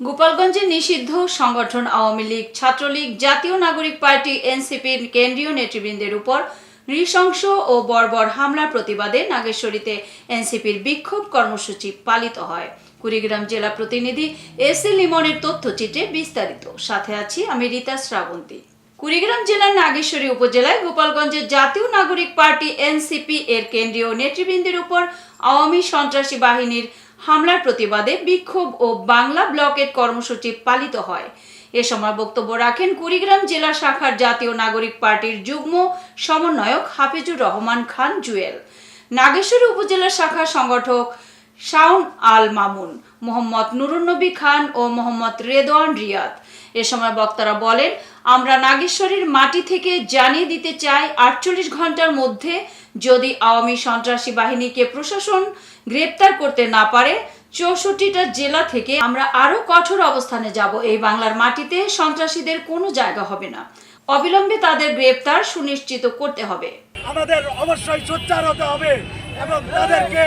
গোপালগঞ্জে নিষিদ্ধ সংগঠন আওয়ামী লীগ, ছাত্রলীগ, জাতীয় নাগরিক পার্টি এনসিপির কেন্দ্রীয় নেতৃবৃন্দের উপর নৃশংস ও বর্বর হামলার প্রতিবাদে নাগেশ্বরীতে এনসিপির বিক্ষোভ কর্মসূচি পালিত হয়। কুড়িগ্রাম জেলা প্রতিনিধি এসি লিমনের তথ্যচিত্রে বিস্তারিত। সাথে আছি আমি রীতা শ্রাবন্তী। কুড়িগ্রাম জেলার নাগেশ্বরী উপজেলায় গোপালগঞ্জের জাতীয় নাগরিক পার্টি এনসিপি এর কেন্দ্রীয় নেতৃবৃন্দের উপর আওয়ামী সন্ত্রাসী বাহিনীর হামলার প্রতিবাদে বিক্ষোভ ও বাংলা ব্লকের কর্মসূচি পালিত হয়। এ সময় বক্তব্য রাখেন কুড়িগ্রাম জেলা শাখার জাতীয় নাগরিক পার্টির যুগ্ম সমন্বয়ক হাফিজুর রহমান খান জুয়েল, নাগেশ্বরী উপজেলা শাখার সংগঠক শাউন আল মামুন মোহাম্মদ নুরুন্নবী খান ও মোহাম্মদ রেদওয়ান রিয়াদ। এ সময় বক্তারা বলেন, আমরা নাগেশ্বরীর মাটি থেকে জানিয়ে দিতে চাই আটচল্লিশ ঘণ্টার মধ্যে যদি আওয়ামী সন্ত্রাসী বাহিনীকে প্রশাসন গ্রেপ্তার করতে না পারে, চৌষট্টিটা জেলা থেকে আমরা আরও কঠোর অবস্থানে যাব। এই বাংলার মাটিতে সন্ত্রাসীদের কোনো জায়গা হবে না। অবিলম্বে তাদের গ্রেপ্তার সুনিশ্চিত করতে হবে। আমাদের অবশ্যই সোচ্চার হতে হবে। এবং তাদেরকে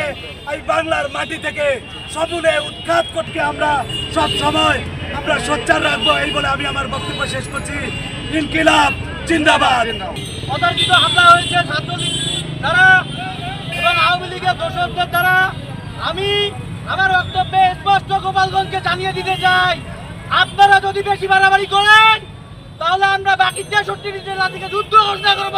এই বাংলার মাটি থেকে সমূলে উৎখাত করতে আমরা সব সময় আমরা সোচ্চার রাখব, এই বলে আমি আমার বক্তব্য শেষ করছি। ইনকিলাব, জিন্দাবাদ। অতর্কিত হামলা হয়েছে ছাত্রলীগ দ্বারা এবং আওয়ামী লীগের দোষকদের দ্বারা। আমি আমার বক্তব্যে স্পষ্ট গোপালগঞ্জকে জানিয়ে দিতে চাই, আপনারা যদি বেশি বাড়াবাড়ি করেন, তাহলে আমরা বাকি তেষট্টি জেলা থেকে যুদ্ধ ঘোষণা করব।